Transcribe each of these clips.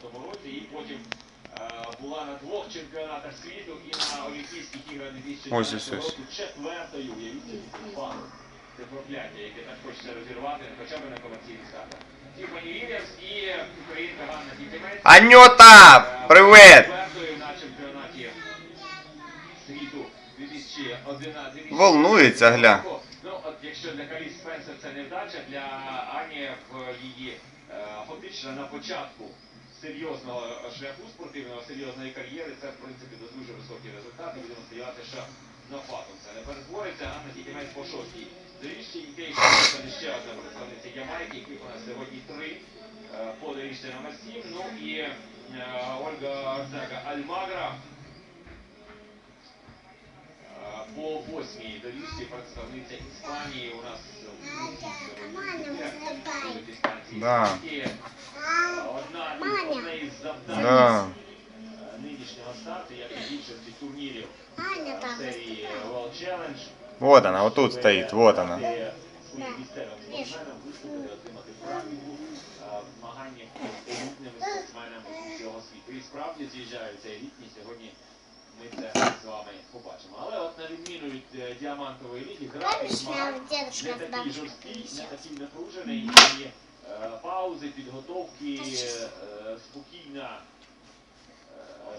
96-му році, і потім е, була на двох чемпіонатах світу і на Олімпійських іграх Ось, 2014 ось, ось. року четвертою, уявіть собі, фану. Це прокляття, яке так хочеться розірвати, хоча б на комерційних стартах. Тіфані Вільямс і українка Ганна Тітимець. Анюта! Привет! Четвертою на чемпіонаті світу 2011. Волнується, гля. Ну, от якщо для Калі Спенсер це невдача, для Ані в її е, фактично на початку серйозного шляху спортивного, серйозної кар'єри, це в принципі дуже високі результати. Будемо сподіватися, що на фатум це не перетвориться. Анна Тітімець по шостій доріжці, і Кейша Wilson ще одна представниця Ямайки, яких у нас сьогодні три е, по доріжці номер 7. Ну і е, Ольга Артега Альмагра Е, По восьмій доріжці представниця Іспанії у нас Да. завдань Да. е, нинішнього старту, як і більшості турнірів Аня е, там серії World Challenge. Вот она, вот тут стоит, вот она. Де своїм місцевим спортсменам виступити, отримати практику е, в змаганнях з елітними спортсменами всього світу. І справді з'їжджаються елітні сьогодні. Ми це з вами побачимо. Але от на відміну від е, діамантової ліги, графік Помнишь, змагань я дедушка не туда такий жорсткий, не такий напружений, і е, паузи, підготовки, е, спокійна,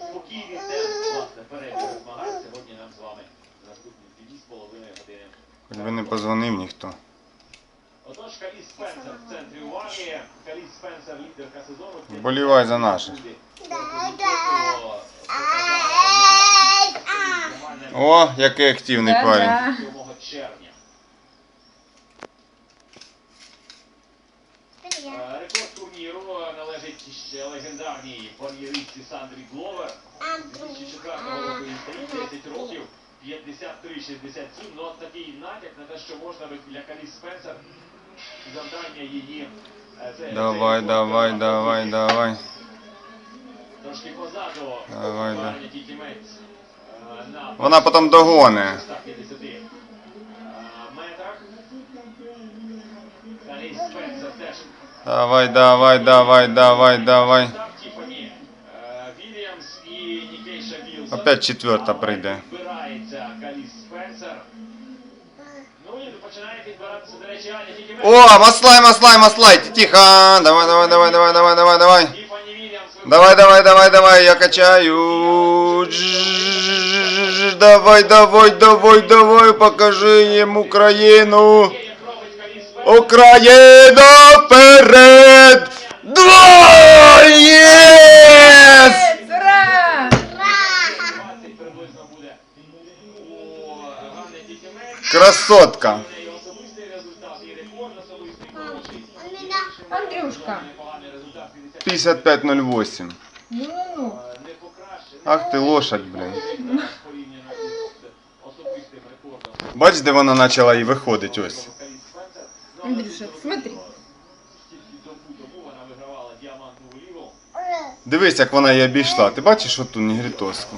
е, спокійний темп, власне, перебігу змагань сьогодні нам з вами наступні дві з половиною години. Хоч би не позвонив ніхто. Отож, Каліс Спенсер в центрі уваги. Каліс Спенсер, лідерка сезону. Вболівай за наших. О, який активний парень. 7 червня. Належить ще легендарній бар'єристці Сандрі Гловер. 2004 року їй стоїть 10 років, 53-67. Ну от такий натяк на те, що можна би для Каліс Спенсер завдання її. е, це- Давай, це давай, давай, давай. Трошки позаду. Давай, да. Е, на Вона потім догоне. Давай, давай, давай, давай, давай. Тіфані е, Вільямс і Нікейша Вілсон. Опять четверта прийде. Підбирається Каліс Спенсер. Ну і починає підбиратися, до речі, Аня тільки О, маслай, маслай, маслай. Тихо. Давай, давай, давай, давай, давай, давай, давай. Тіфані Вільямс. Давай, давай, давай, давай, я качаю. Джжж, Давай, давай, давай, давай, покажи їм Україну. Як робить Каліс Спенсер. Україна вперед! Два! Єс! Ура! 20 приблизно буде у Ганни Красотка. Андрюшка. 55.08. Ну-ну-ну. Ах ти лошадь, блін. Бач, де вона почала і виходить ось. Каліс Спенсер. Ну, але Андрюша, смотри. Дивись, як вона її обійшла. Ти бачиш оту негрітоску?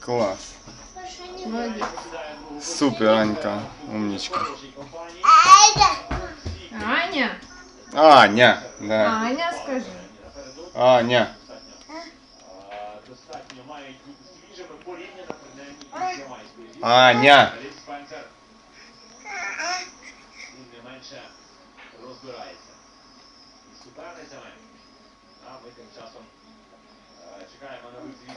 Клас. Молодець. Супер, Анька. Компанії. Аня. Аня. Да. Аня, скажи. Аня. Мають бути свіжими порівняно принаймні із ямайською. Аня. Тим не менше розбирається із суперницями. А ми тим часом е, чекаємо на звісток.